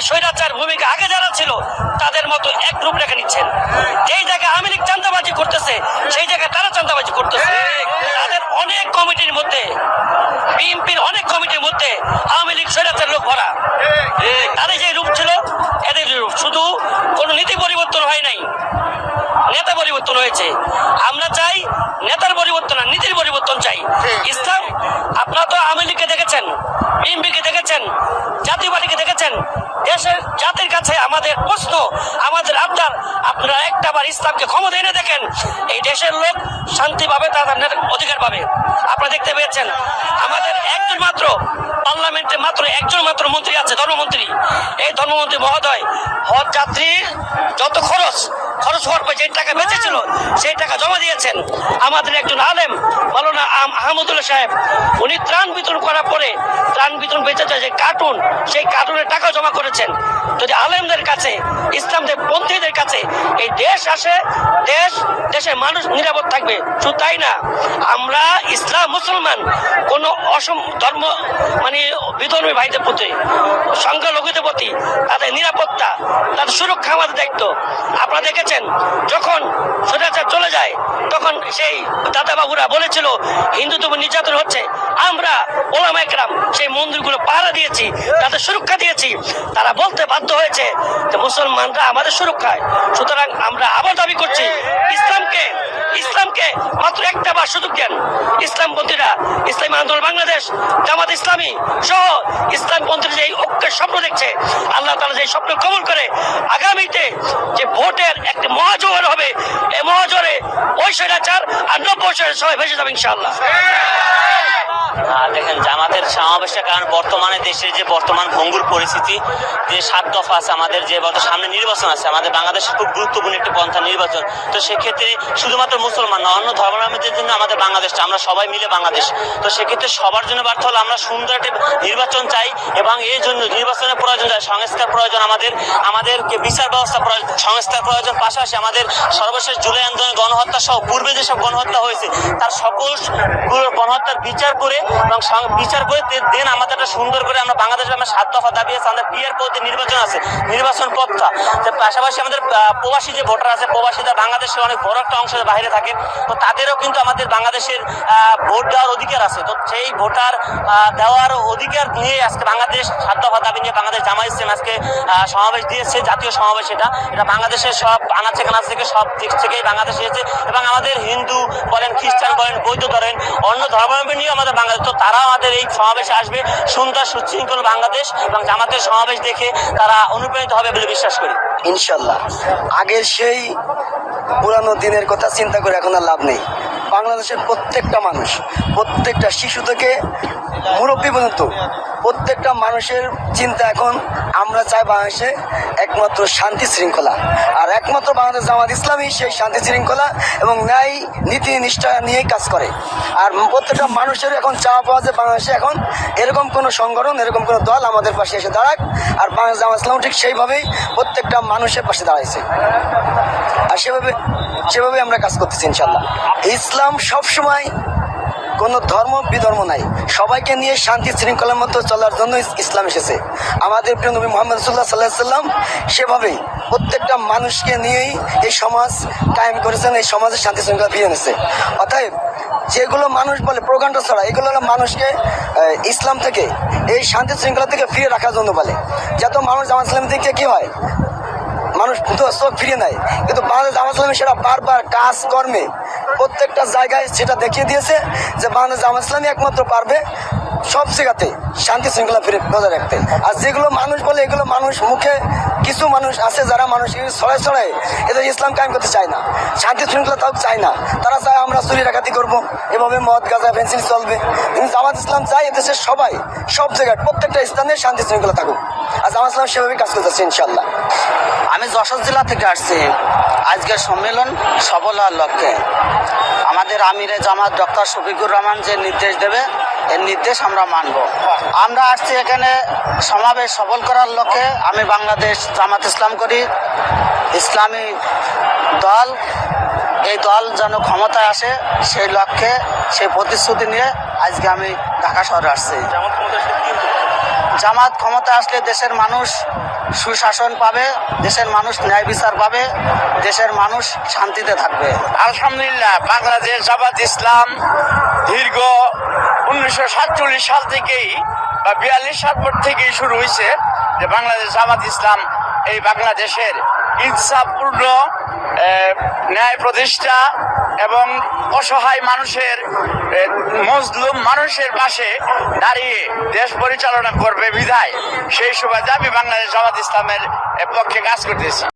এই স্বৈরাচার ভূমিকা আগে যারা ছিল, তাদের মতো এক রূপ রেখে নিচ্ছেন। যেই জায়গায় আওয়ামী লীগ চান্দাবাজি করতেছে, সেই জায়গায় তারা চান্দাবাজি করতেছে। তাদের অনেক কমিটির মধ্যে, বিএনপির অনেক কমিটির মধ্যে আওয়ামী লীগ স্বৈরাচার লোক ভরা। তাদের যে রূপ ছিল, এদের রূপ। শুধু কোনো নীতি পরিবর্তন হয় নাই, নেতা পরিবর্তন হয়েছে। আমরা চাই নেতার পরিবর্তন আর নীতির পরিবর্তন চাই। ইসলাম, আপনারা তো আওয়ামী লীগকে দেখেছেন বিএনপিকে দেখেছেন পার্টিকে দেখেছেন, দেশের জাতির কাছে আমাদের প্রশ্ন, আমাদের আবদার, আপনারা একটা বার ইসলামকে ক্ষমতা এনে দেখেন, এই দেশের লোক শান্তি পাবে তাদের অধিকার পাবে। আপনারা দেখতে পেয়েছেন, আমাদের একজন মাত্র একজন মাত্র মন্ত্রী আছে, ধর্মমন্ত্রী। এই ধর্মমন্ত্রী মহোদয়, হজ যাত্রীর যত খরচ খরচ হওয়ার পর যে টাকা বেঁচেছিল, সেই টাকা জমা দিয়েছেন। আমাদের একজন আলেম মালানা আহমদুল্লাহ সাহেব, উনি ত্রাণ বিতরণ করার পরে ত্রাণ বিতরণ বেঁচে যায় যে কার্টুন, সেই কার্টুনের টাকা জমা করেছেন। যদি আলেমদের কাছে, ইসলামদের পন্থীদের কাছে এই দেশ আসে, দেশ, দেশের মানুষ নিরাপদ থাকবে। শুধু তাই না, আমরা ইসলাম মুসলমান, কোন অসম ধর্ম মানে বিধর্মী ভাইদের প্রতি, সংখ্যালঘুদের প্রতি তাদের নিরাপত্তা, তাদের সুরক্ষা আমাদের দায়িত্ব। আপনারা দেখেছেন, যখন স্বৈরাচার চলে যায়, তখন সেই দাদাবাবুরা বলেছিল, হিন্দু হিন্দুত্ব নির্যাতন হচ্ছে। আমরা ওলামা একরাম সেই মন্দিরগুলো পাহারা দিয়েছি, তাদের সুরক্ষা দিয়েছি। তারা বলতে বাধ্য হয়েছে যে, মুসলমানরা আমাদের সুরক্ষায়। সুতরাং আমরা আবার দাবি করছি, ইসলামকে ইসলামকে মাত্র একটা বার সুযোগ দেন। ইসলামপন্থীরা, ইসলামী আন্দোলন বাংলাদেশ, জামাত ইসলামী সহ ইসলামপন্থীরা যে ঐক্যের স্বপ্ন দেখছে, আল্লাহ তালা যে স্বপ্ন কবল করে, আগামীতে যে ভোটের একটি মহাজোয়ার হবে এই মহাজোরে ওই স্বৈরাচার আর নব্বই সবাই ভেসে যাবে ইনশাআল্লাহ। দেখেন, জামাতের সমাবেশের কারণ বর্তমানে দেশের যে বর্তমান ভঙ্গুর পরিস্থিতি, যে সাত দফা আছে আমাদের, যে বর্তমান সামনে নির্বাচন আছে, আমাদের বাংলাদেশের খুব গুরুত্বপূর্ণ একটি পন্থা নির্বাচন। তো সেক্ষেত্রে শুধুমাত্র মুসলমান না অন্য ধর্মাবলম্বীদের জন্য আমাদের বাংলাদেশটা আমরা সবাই মিলে বাংলাদেশ। তো সেক্ষেত্রে সবার জন্য ব্যর্থ হলে আমরা সুন্দর একটি নির্বাচন চাই এবং এই জন্য নির্বাচনের প্রয়োজন চাই, সংস্কার প্রয়োজন আমাদের, আমাদেরকে বিচার ব্যবস্থা প্রয়োজন, সংস্কার প্রয়োজন। পাশাপাশি আমাদের সর্বশেষ জুলাই আন্দোলন গণহত্যা সহ পূর্বে যেসব গণহত্যা হয়েছে, তার সকল গণহত্যার বিচার করে এবং বিচার করে দেন আমাদের একটা সুন্দর করে। আমরা বাংলাদেশে আমরা সাত দফা দাবি আছে, আমাদের পিয়ার পদ্ধতি নির্বাচন আছে, নির্বাচন পথটা পাশাপাশি আমাদের প্রবাসী যে ভোটার আছে, প্রবাসীরা বাংলাদেশের অনেক বড় একটা অংশ বাইরে থাকে। তো তাদেরও কিন্তু আমাদের বাংলাদেশের ভোট দেওয়ার অধিকার আছে। তো সেই ভোটার দেওয়ার অধিকার নিয়ে আজকে বাংলাদেশ সাত দফা দাবি নিয়ে বাংলাদেশ জামা ইসলাম আজকে সমাবেশ দিয়েছে, জাতীয় সমাবেশ এটা। এটা বাংলাদেশের সব আনাচে কানাচ থেকে সব দিক থেকেই বাংলাদেশ এসেছে। এবং আমাদের হিন্দু বলেন, খ্রিস্টান বলেন, বৌদ্ধ ধরেন, অন্য ধর্মাবলম্বী নিয়েও আমাদের বাংলাদেশ তো তারা আমাদের এই সমাবেশে আসবে। সুন্দর সুশৃঙ্খল বাংলাদেশ এবং জামাতের সমাবেশ দেখে তারা অনুপ্রাণিত হবে বলে বিশ্বাস করি। ইনশাল্লাহ আগের সেই পুরানো দিনের কথা চিন্তা করে এখন আর লাভ নেই। বাংলাদেশের প্রত্যেকটা মানুষ, প্রত্যেকটা শিশু থেকে মুরব্বী পর্যন্ত, প্রত্যেকটা মানুষের চিন্তা এখন আমরা চাই বাংলাদেশে একমাত্র শান্তি শৃঙ্খলা। আর একমাত্র বাংলাদেশ জামাত ইসলামী সেই শান্তি শৃঙ্খলা এবং ন্যায় নীতি নিষ্ঠা নিয়েই কাজ করে। আর প্রত্যেকটা মানুষের এখন চাওয়া পাওয়া যে বাংলাদেশে এখন এরকম কোনো সংগঠন, এরকম কোনো দল আমাদের পাশে এসে দাঁড়াক। আর বাংলাদেশ জামাত ইসলাম ঠিক সেইভাবেই প্রত্যেকটা মানুষের পাশে দাঁড়াইছে। আর সেভাবে সেভাবে আমরা কাজ করতেছি ইনশাল্লাহ ইসলাম সবসময় কোনো ধর্ম, বিধর্ম নাই। সবাইকে নিয়ে শান্তি শৃঙ্খলার মতো চলার জন্য ইসলাম এসেছে। আমাদের প্রিয় নবী মোহাম্মদ রসুল্লাহ সাল্লাহ সাল্লাম সেভাবেই প্রত্যেকটা মানুষকে নিয়েই এই সমাজ কায়েম করেছেন, এই সমাজে শান্তি শৃঙ্খলা ফিরে এনেছে। অতএব যেগুলো মানুষ বলে, প্রোগ্রামটা ছড়া, এগুলো হলো মানুষকে ইসলাম থেকে, এই শান্তি শৃঙ্খলা থেকে ফিরে রাখার জন্য বলে। যত মানুষ জামাত ইসলাম থেকে কি হয় মানুষ চোখ ফিরিয়ে নেয়। কিন্তু বাংলাদেশ জামাত ইসলামী সেটা বারবার কাজ কর্মে প্রত্যেকটা জায়গায় সেটা দেখিয়ে দিয়েছে যে বাংলাদেশ জামাত ইসলামী একমাত্র পারবে সব জায়গাতে শান্তি শৃঙ্খলা ফিরে বজায় রাখতে। আর যেগুলো মানুষ বলে, এগুলো মানুষ মুখে কিছু মানুষ আছে যারা মানুষ ছড়ায় ছড়ায় এদের ইসলাম কায়েম করতে চায় না। শান্তি শৃঙ্খলা তাও চায় না। তারা চায় আমরা চুরি ডাকাতি করব, এভাবে মদ, গাঁজা পেন্সিল চলবে। কিন্তু জামাত ইসলাম চায় এদেশের সবাই সব জায়গায় প্রত্যেকটা স্থানে শান্তি শৃঙ্খলা থাকুক। আর জামাত ইসলাম সেভাবে কাজ করতেছে ইনশাল্লাহ আমি যশোর জেলা থেকে আসছি। আজকের সম্মেলন সফল হওয়ার লক্ষ্যে। আমাদের আমিরে জামাত ডক্টর শফিকুর রহমান যে নির্দেশ দেবে এর নির্দেশ আমরা মানব। আমরা আসছি এখানে সমাবেশ সফল করার লক্ষ্যে। আমি বাংলাদেশ জামাত ইসলাম করি। ইসলামী দল এই দল যেন ক্ষমতায় আসে সেই লক্ষ্যে সেই প্রতিশ্রুতি নিয়ে আজকে আমি ঢাকা শহরে আসছি। জামাত ক্ষমতা আসলে দেশের মানুষ সুশাসন পাবে, দেশের মানুষ ন্যায় বিচার পাবে, দেশের মানুষ শান্তিতে থাকবে। আলহামদুলিল্লাহ, বাংলাদেশ জামাত ইসলাম দীর্ঘ উনিশশো সাতচল্লিশ সাল থেকেই বা বিয়াল্লিশ সাল থেকেই শুরু হয়েছে যে বাংলাদেশ জামাত ইসলাম এই বাংলাদেশের আহ, ন্যায় প্রতিষ্ঠা এবং অসহায় মানুষের মজলুম মানুষের পাশে দাঁড়িয়ে দেশ পরিচালনা করবে বিধায় সেই সময় আমি বাংলাদেশ জামাত ইসলামের পক্ষে কাজ করতেছি।